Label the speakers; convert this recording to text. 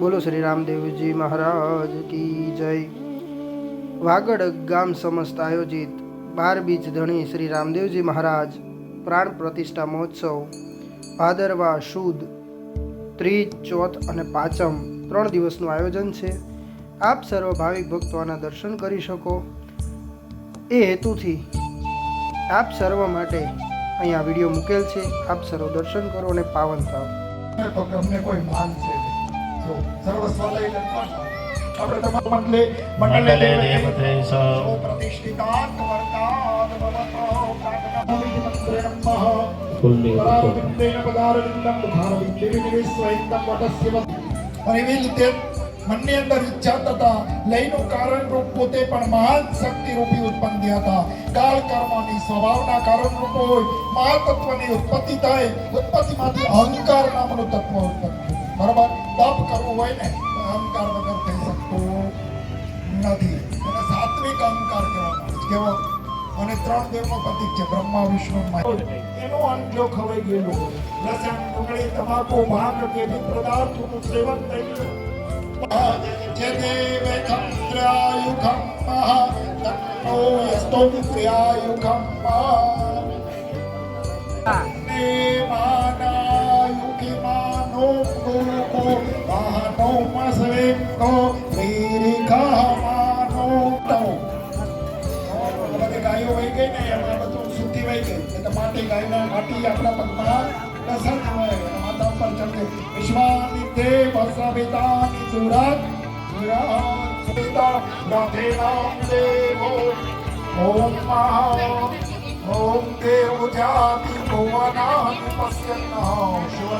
Speaker 1: બોલો શ્રી રામદેવજી મહારાજ કી જય. વાગડ ગામ સમસ્ત આયોજિત બાર બીજ ધણી શ્રી રામદેવજી મહારાજ પ્રાણ પ્રતિષ્ઠા મહોત્સવ, ભાદરવા શુદ ત્રીજ, ચોથ અને પાંચમ ત્રણ દિવસનું આયોજન છે. આપ સર્વ ભાવિક ભક્તો આના દર્શન કરી શકો. એ હેતુથી આપ સર્વ માટે અહીંયા વીડિયો મૂકેલ છે. આપ સર્વ દર્શન કરો અને પાવન થાવ.
Speaker 2: કોઈ માન છે જો સર્વસ્વ આપણે તમારા દેવતે ભવતો. અને એવી રીતે મનની અંદર ઈચ્છા લયનું કારણ રૂપ પોતે પણ મહાન શક્તિ રૂપી ઉત્પન્ન થયા હતા કાળ કર્મની સ્વભાવના કારણ રૂપ હોય મહાતત્વની ઉત્પત્તિ થાય ઉત્પત્તિમાંથી અહંકાર નામનું તત્વ ઉત્પન્ન તપ કરવું હોય ને તો અહંકાર વગર થઈ શકતું નથી એને સાત્વિક અહંકાર કહેવામાં આવે છે કેવો અને ત્રણ દેવનો પ્રતીક છે બ્રહ્મા વિષ્ણુ મહેશ. એનું અન્ન જો ખવાઈ ગયેલું હોય લસણ ડુંગળી તમાકુ ભાંગ કે વિવિધ પદાર્થોનું સેવન થઈ ગયું જે દેવે ચંદ્રાયુખમ તન્નો યસ્તો વિદ્યાયુખમ દેવાનાયુખી માનો ગુરુકો માનો મસવેકો વીરિકા માનો તૌ બધી ગાયો વહી ગઈ ને એમાં બધું શુદ્ધિ વહી ગઈ એટલે માટે ગાયના માટી આપણા પગમાં દસર હોય માતા પર ચડકે વિશ્વાની દેવ સવિતાની દુરાત દુરાત સુતા રાધે રામ દેવો ઓમ મહા ઓમ દેવ જાતિ ભુવનાની પશ્યન્ના શિવ